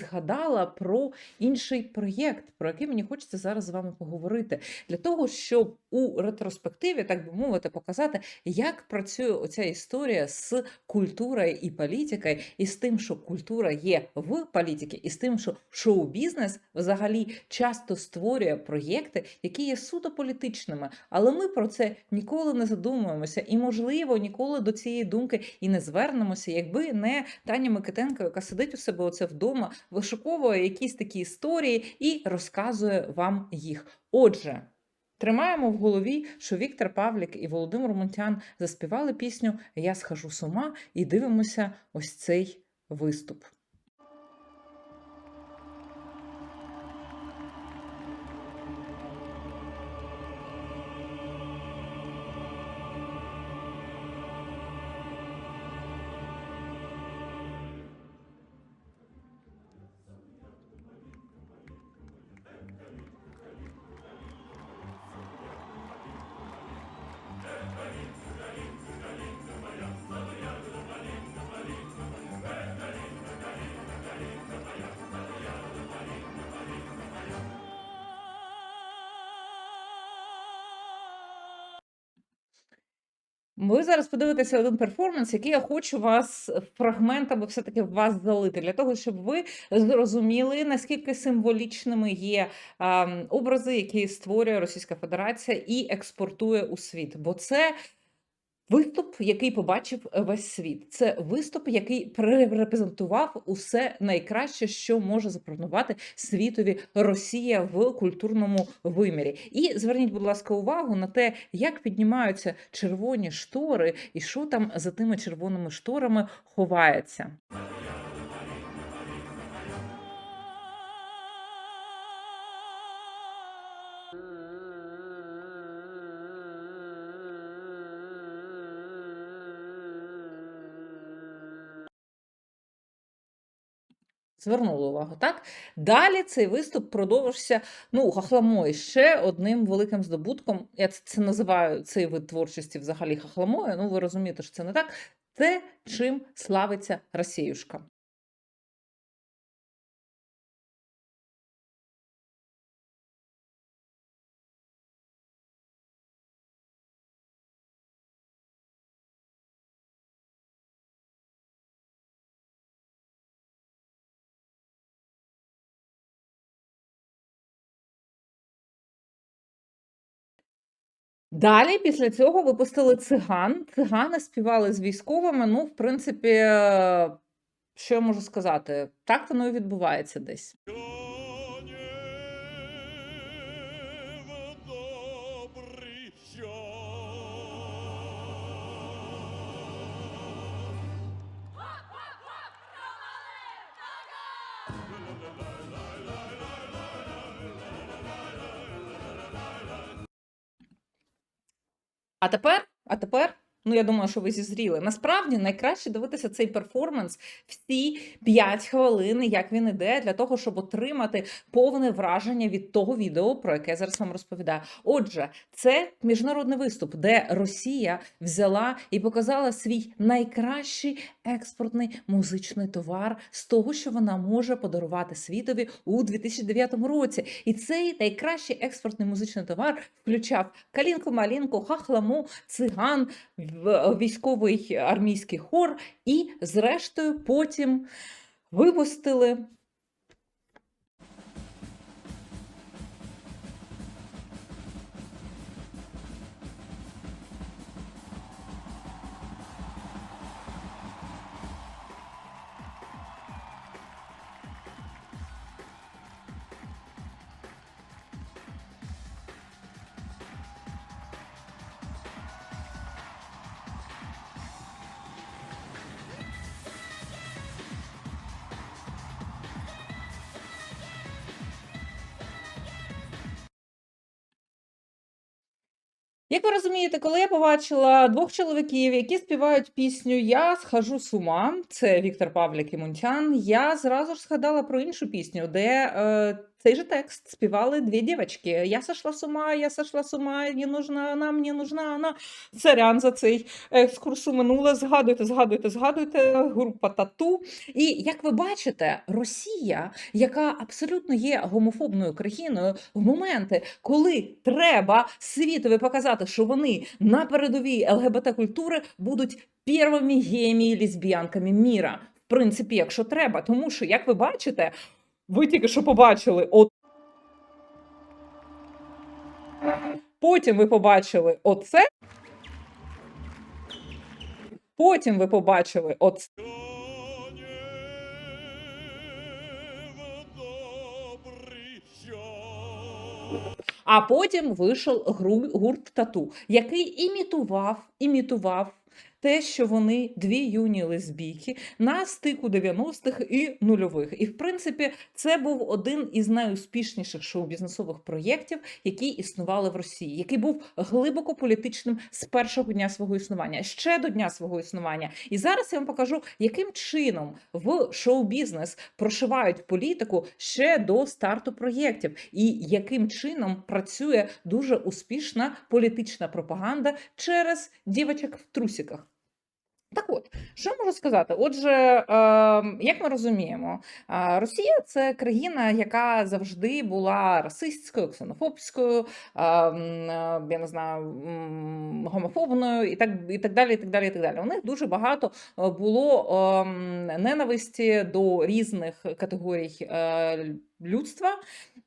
згадала про інший проєкт, про який мені хочеться зараз з вами поговорити, для того, щоб у ретроспективі, так би мовити, показати, як працює оця історія з культурою і політикою, і з тим, що культура є в політиці, і з тим, що шоу-бізнес взагалі часто створює проєкти, які є суто політичними. Але ми про це ніколи не задумуємося, і, можливо, ніколи до цієї думки і не звернемося, якби не Таня Микитенко, яка сидить у себе оце вдома, вишуковує якісь такі історії і розказує вам їх. Отже. Тримаємо в голові, що Віктор Павлік і Володимир Мунтян заспівали пісню Я схожу з ума і дивимося ось цей виступ. Ви зараз подивитеся один перформанс, який я хочу вас фрагментами все-таки вас залити, для того, щоб ви зрозуміли, наскільки символічними є образи, які створює Російська Федерація і експортує у світ. Бо це виступ, який побачив весь світ. Це виступ, який пререпрезентував усе найкраще, що може запропонувати світові Росія в культурному вимірі. І зверніть, будь ласка, увагу на те, як піднімаються червоні штори, і що там за тими червоними шторами ховається. Звернули увагу, так? Далі цей виступ продовжився, ну, хахламою ще одним великим здобутком. Я це, це називаю цей вид творчості взагалі хахламою. Ну, ви розумієте, що це не так. Те, чим славиться Росіюшка. Далі, після цього випустили циган. Цигани співали з військовими. Ну, в принципі, е, що я можу сказати? Так воно і відбувається десь. А тепер, а тепер, ну я думаю, що ви зізріли. Насправді найкраще дивитися цей перформанс всі 5 хвилин, як він іде, для того, щоб отримати повне враження від того відео, про яке я зараз вам розповідаю. Отже, це міжнародний виступ, де Росія взяла і показала свій найкращий експортний музичний товар з того, що вона може подарувати світові у 2009 році. І цей найкращий експортний музичний товар включав калінку, малінку, хахламу, циган, військовий армійський хор, і, зрештою, потім випустили Як ви розумієте, коли я побачила двох чоловіків, які співають пісню Я схожу з ума, це Віктор Павлік і Мунтян, я зразу ж згадала про іншу пісню, де е, цей же текст співали дві дівчатки. Я сошла з ума, я сошла з ума, не нужна вона, мені нужна вона. Сорян за цей екскурс у минуле. Згадуйте, згадуйте, згадуйте. Група тату. І як ви бачите, Росія, яка абсолютно є гомофобною країною, в моменти, коли треба світові показати, що вони на передовій ЛГБТ культури будуть першими геями і лесбіянками міра. В принципі, якщо треба, тому що, як ви бачите, ви тільки що побачили от. Потім ви побачили оце. Потім ви побачили оце. А потім вийшов гурт тату, який імітував, імітував те, що вони дві юні лесбійки на стику 90-х і нульових. І в принципі, це був один із найуспішніших шоу-бізнесових проєктів, які існували в Росії, який був глибоко політичним з першого дня свого існування, ще до дня свого існування. І зараз я вам покажу, яким чином в шоу-бізнес прошивають політику ще до старту проєктів, і яким чином працює дуже успішна політична пропаганда через дівочок в трусиках. Так от, що можу сказати? Отже, е, як ми розуміємо, Росія це країна, яка завжди була расистською, ксенофобською, е, е, я не знаю, гомофобною і так, і так далі. І так далі, і так далі. У них дуже багато е, було е, ненависті до різних категорій е, людства,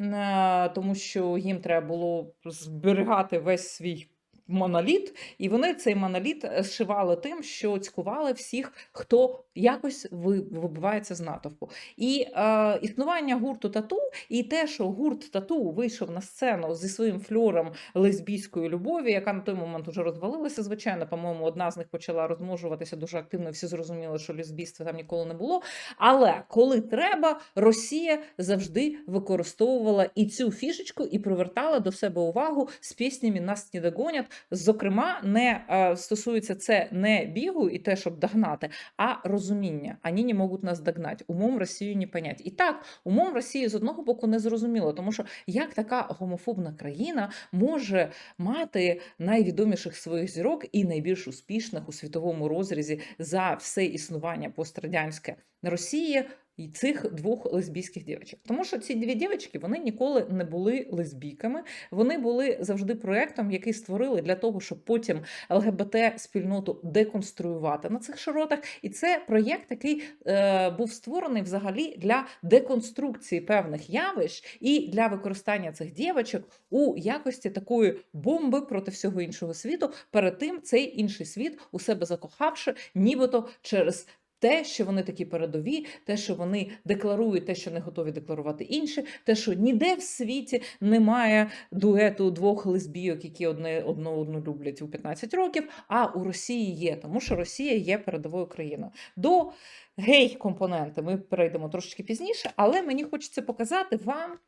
е, тому що їм треба було зберігати весь свій моноліт, і вони цей моноліт е, зшивали тим, що цькували всіх, хто якось вибивається з натовпу. І е, існування гурту тату, і те, що гурт тату вийшов на сцену зі своїм фльором лесбійської любові, яка на той момент уже розвалилася. Звичайно, по-моєму, одна з них почала розмножуватися дуже активно. і Всі зрозуміли, що лесбійства там ніколи не було. Але коли треба, Росія завжди використовувала і цю фішечку і привертала до себе увагу з піснями Нас не догонять. Зокрема, не е, стосується це не бігу і те, щоб догнати, а розуміння. Вони не можуть нас догнати. Умом Росію не понять. І так, умом Росії з одного боку не зрозуміло, тому що як така гомофобна країна може мати найвідоміших своїх зірок і найбільш успішних у світовому розрізі за все існування пострадянське Росії і цих двох лесбійських дівчат. Тому що ці дві дівчатки вони ніколи не були лесбійками. Вони були завжди проектом, який створили для того, щоб потім ЛГБТ спільноту деконструювати на цих широтах. І це проєкт, який е, був створений взагалі для деконструкції певних явищ і для використання цих дівчаток у якості такої бомби проти всього іншого світу. Перед тим цей інший світ у себе закохавши, нібито через. Те, що вони такі передові, те, що вони декларують, те, що не готові декларувати інші, те, що ніде в світі немає дуету двох лесбійок, які одне одну одну люблять у 15 років. А у Росії є, тому що Росія є передовою країною. До гей-компоненти ми перейдемо трошечки пізніше, але мені хочеться показати вам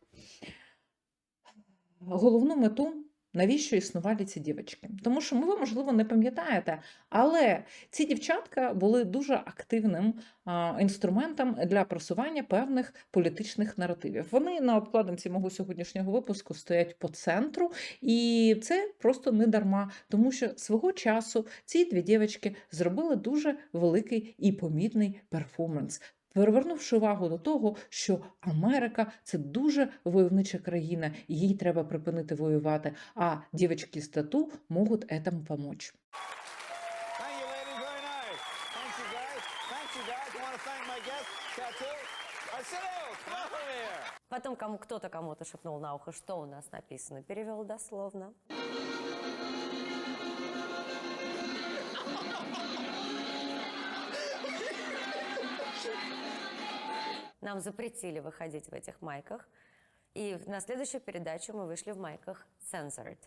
головну мету. Навіщо існували ці дівчатки? Тому що ви, можливо, не пам'ятаєте, але ці дівчатка були дуже активним інструментом для просування певних політичних наративів. Вони на обкладинці мого сьогоднішнього випуску стоять по центру, і це просто не дарма, тому що свого часу ці дві дівчатки зробили дуже великий і помітний перформанс. Перевернувши увагу до того, що Америка це дуже войовнича країна, і їй треба припинити воювати. А дівчатки з тату можуть этому помочь. Потом кому кто-то кому-то шепнул на ухо, что у нас написано. Перевел дословно. Нам запретили выходить в этих майках. И на следующую передачу мы вышли в майках Censored.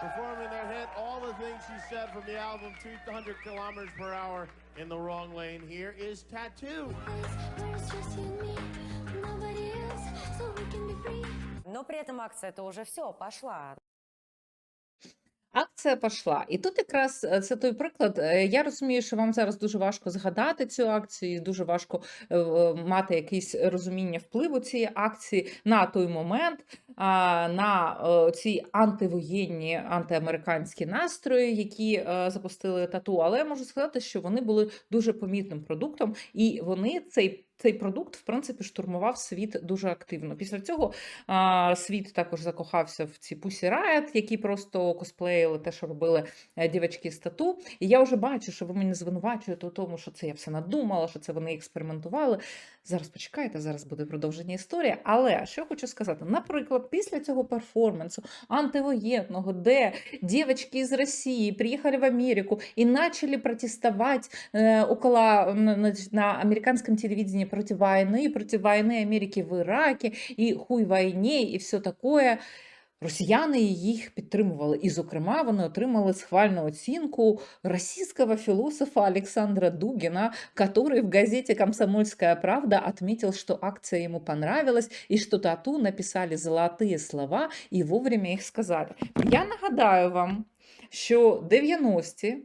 performing their hit All the Things She Said from the album 200 Kilometers Per Hour in the Wrong Lane. Here is Tattoo. Where it's just you and me, nobody else, so we can be free. Но при этом акция это уже все, пошла. Акція пішла. І тут якраз е, це той приклад. е, Я розумію, що вам зараз дуже важко згадати цю акцію, і дуже важко е, мати якесь розуміння впливу цієї акції на той момент, на ці антивоєнні, антиамериканські настрої, які запустили тату. Але я можу сказати, що вони були дуже помітним продуктом, і вони цей. Цей продукт, в принципі, штурмував світ дуже активно. Після цього а, світ також закохався в ці Pussy Riot, які просто косплеїли те, що робили е, дівчатки з тату. І я вже бачу, що ви мене звинувачуєте у тому, що це я все надумала, що це вони експериментували. Зараз почекайте, зараз буде продовження історії. Але що я хочу сказати, наприклад, після цього перформансу антивоєнного, де дівчатки з Росії приїхали в Америку і почали протестувати э, около на, на, американском телевидении против войны, против войны Америки в Іракі, і хуй війні, і все таке. Росіяни їх підтримували, і, зокрема, вони отримали схвальну оцінку російського філософа Александра Дугина, который в газете «Комсомольская правда» отметил, что акция ему понравилась, и что тату написали золотые слова и вовремя їх сказали. Я нагадаю вам, що 90-ті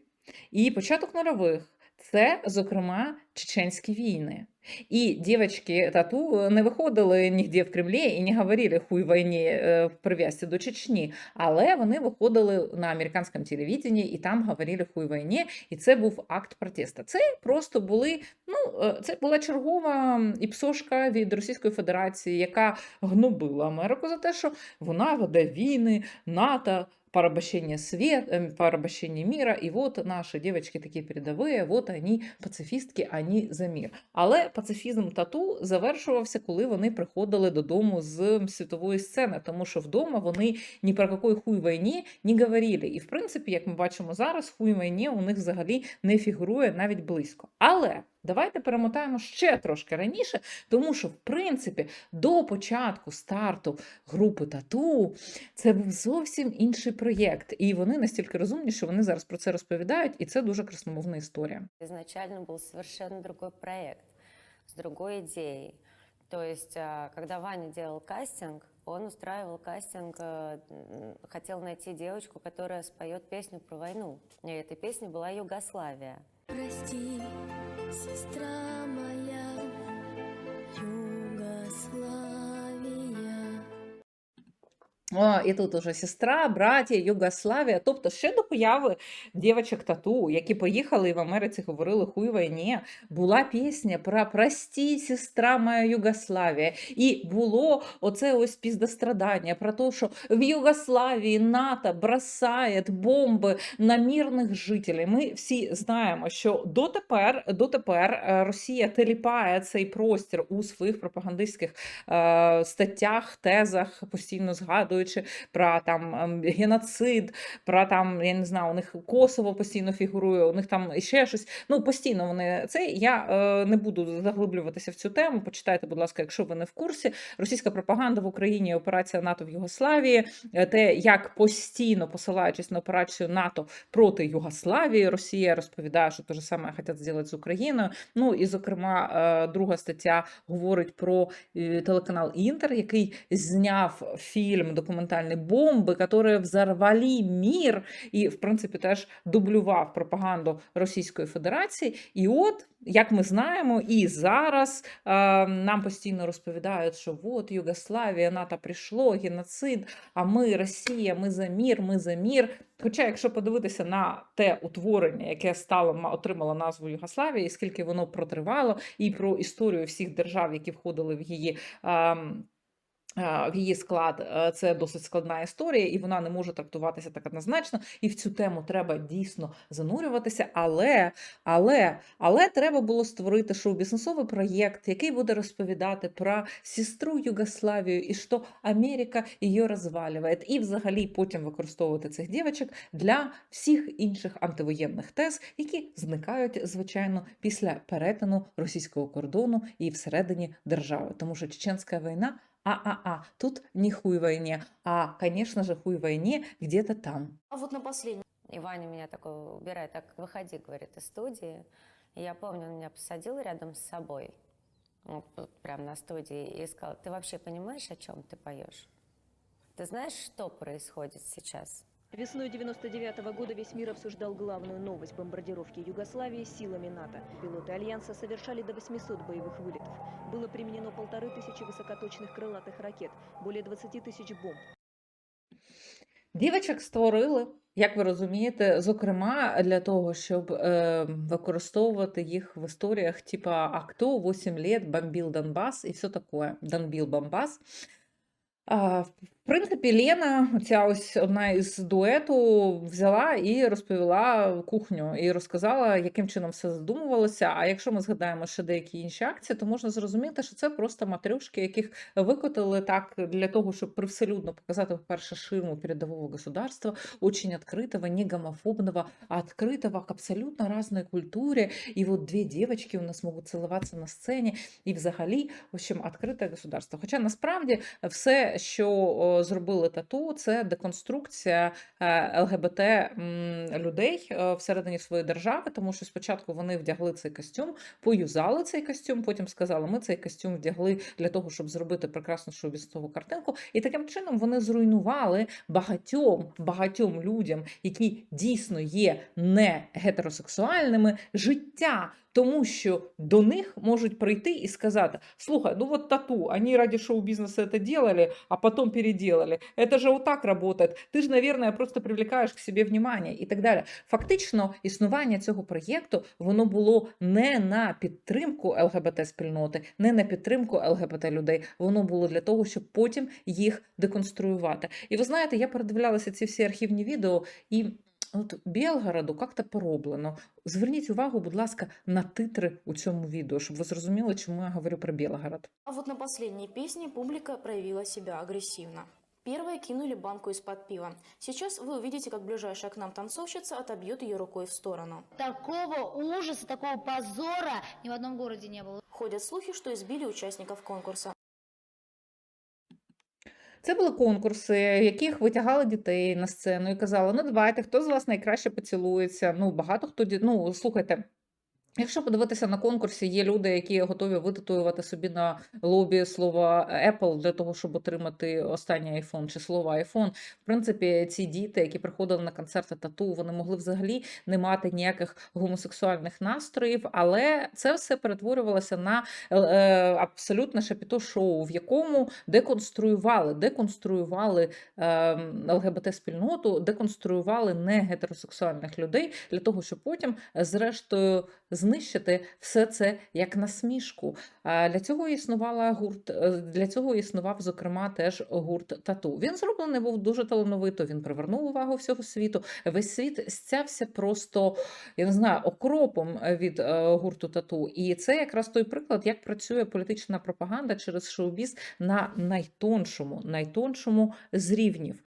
і початок нульових це, зокрема, чеченські війни. І дівчатки тату не виходили нігде в Кремлі і не говорили хуй війні в прив'язці до Чечні, але вони виходили на американському телевіденні і там говорили хуй війні, і це був акт протесту. Це просто були, ну, е, це була чергова іпсошка від Російської Федерації, яка гнобила Америку за те, що вона веде війни, НАТО, порабощение свет, эм, порабощение мира, и вот наши девочки такие передовые, вот они пацифістки, они за мир. Але пацифізм тату завершувався, коли вони приходили додому з світової сцени, тому що вдома вони ні про якої хуй війні не говорили. І в принципі, як ми бачимо зараз, хуй війні у них взагалі не фігурує навіть близько. Але давайте перемотаємо ще трошки раніше, тому що в принципі до початку старту групи тату це був зовсім інший проєкт, і вони настільки розумні, що вони зараз про це розповідають, і це дуже красномовна історія. Изначально был совершенно другой проект с другой идеей. То есть, а, когда Ваня делал кастинг, он устраивал кастинг, э, м, хотел найти девочку, которая споет песню про войну. И этой песней была Югославия. Прости, сестра моя, і тут уже сестра, браття, Югославія. Тобто ще до появи дівчаток тату, які поїхали в Америці говорили хуй війні, була пісня про «Прості, сестра моя Югославія. І було оце ось піздострадання про те, що в Югославії НАТО бросає бомби на мирних жителів. Ми всі знаємо, що дотепер, дотепер е, Росія теліпає цей простір у своїх пропагандистських е, статтях, тезах, постійно згадуючи про там ем, геноцид, про там, я не знаю, у них Косово постійно фігурує, у них там ще щось. Ну, постійно вони це. Я е, не буду заглиблюватися в цю тему. Почитайте, будь ласка, якщо ви не в курсі. Російська пропаганда в Україні, операція НАТО в Югославії, е, те, як постійно посилаючись на операцію НАТО проти Югославії, Росія розповідає, що те ж саме хочуть зробити з Україною. Ну і зокрема, е, друга стаття говорить про е, телеканал Інтер, який зняв фільм документальний бомби, які взорвали мір, і в принципі теж дублював пропаганду Російської Федерації. І от, як ми знаємо, і зараз е, нам постійно розповідають, що от Югославія, НАТО прийшло, геноцид, а ми Росія, ми за мір, ми за мір. Хоча, якщо подивитися на те утворення, яке стало ма- отримало назву Югославія, і скільки воно протривало, і про історію всіх держав, які входили в її. е, її склад е, це досить складна історія, і вона не може трактуватися так однозначно. І в цю тему треба дійсно занурюватися. Але, але, але треба було створити шоу-бізнесовий проєкт, який буде розповідати про сестру Югославію і що Америка її розвалює. І взагалі потім використовувати цих дівчаток для всіх інших антивоєнних тез, які зникають, звичайно, після перетину російського кордону і всередині держави. Тому що чеченська війна. А-а-а, тут не хуй войне, а, конечно же, хуй войне где-то там. А вот на последнем. И Ваня меня такой убирает, так, выходи, говорит, из студии. И я помню, он меня посадил рядом с собой, вот, прям на студии, и сказал, ты вообще понимаешь, о чем ты поешь? Ты знаешь, что происходит сейчас? Весной 99 года весь мир обсуждал главную новость бомбардировки Югославии силами НАТО. Пилоты Альянса совершали до 800 боевых вылетов. Было применено полторы тысячи высокоточных крылатых ракет, более 20 тысяч бомб. Дівочок створили, як ви розумієте, зокрема для того, щоб е, використовувати їх в історіях, типа «А хто 8 лет бомбив Донбас» і все таке. Донбил Бомбас. А, принципі, Лена, ця ось одна із дуету, взяла і розповіла кухню, і розказала, яким чином все задумувалося. А якщо ми згадаємо ще деякі інші акції, то можна зрозуміти, що це просто матрюшки, яких викотили так для того, щоб привселюдно показати, по-перше, ширму передового государства, очень открытого, не гомофобного, а открытого к абсолютно разной культуре. И вот две девочки у нас могут целоваться на сцені, і взагалі, в общем, відкрите государство. Хоча насправді все, що зробили тату, це деконструкція е, ЛГБТ людей е, всередині своєї держави, тому що спочатку вони вдягли цей костюм, поюзали цей костюм, потім сказали, ми цей костюм вдягли для того, щоб зробити прекрасну шоу-бізнесову картинку. І таким чином вони зруйнували багатьом багатьом людям, які дійсно є не гетеросексуальними, життя. Тому що до них можуть прийти і сказати: слухай, ну вот тату, они ради шоу-бизнеса это делали, а потом переделали. Это же вот так работает. Ти ж, наверное, просто привлекаєш к себе внимание і так далі. Фактично, існування цього проєкту воно було не на підтримку ЛГБТ-спільноти, не на підтримку ЛГБТ-людей. Воно було для того, щоб потім їх деконструювати. І ви знаєте, я передивлялася ці всі архівні відео і. От Білгороду як-то пороблено. Зверніть увагу, будь ласка, на титри у цьому відео, щоб ви зрозуміли, чому я говорю про Білгород. А вот на последней песне публика проявила себя агрессивно. Первые кинули банку из-под пива. Сейчас вы увидите, как ближайшая к нам танцовщица отобьет ее рукой в сторону. Такого ужаса, такого позора ни в одном городе не было. Ходят слухи, что избили участников конкурса. Це були конкурси, яких витягали дітей на сцену і казали: ну давайте, хто з вас найкраще поцілується. Ну, багато хто ну, слухайте. Якщо подивитися на конкурсі, є люди, які готові витатуювати собі на лобі слово Apple для того, щоб отримати останній iPhone чи слово iPhone. В принципі, ці діти, які приходили на концерти тату, вони могли взагалі не мати ніяких гомосексуальних настроїв, але це все перетворювалося на е, е, абсолютне шапіто-шоу, в якому деконструювали, деконструювали е, ЛГБТ-спільноту, деконструювали не гетеросексуальних людей для того, щоб потім, зрештою, знищити все це як насмішку. Для цього існувала гурт, е, для цього існував, зокрема, теж гурт тату. Він зроблений був дуже талановито. Він привернув увагу всього світу. Весь світ стявся просто, я не знаю, окропом від е, гурту тату. І це якраз той приклад, як працює політична пропаганда через шоу-біз на найтоншому, найтоншому з рівнів.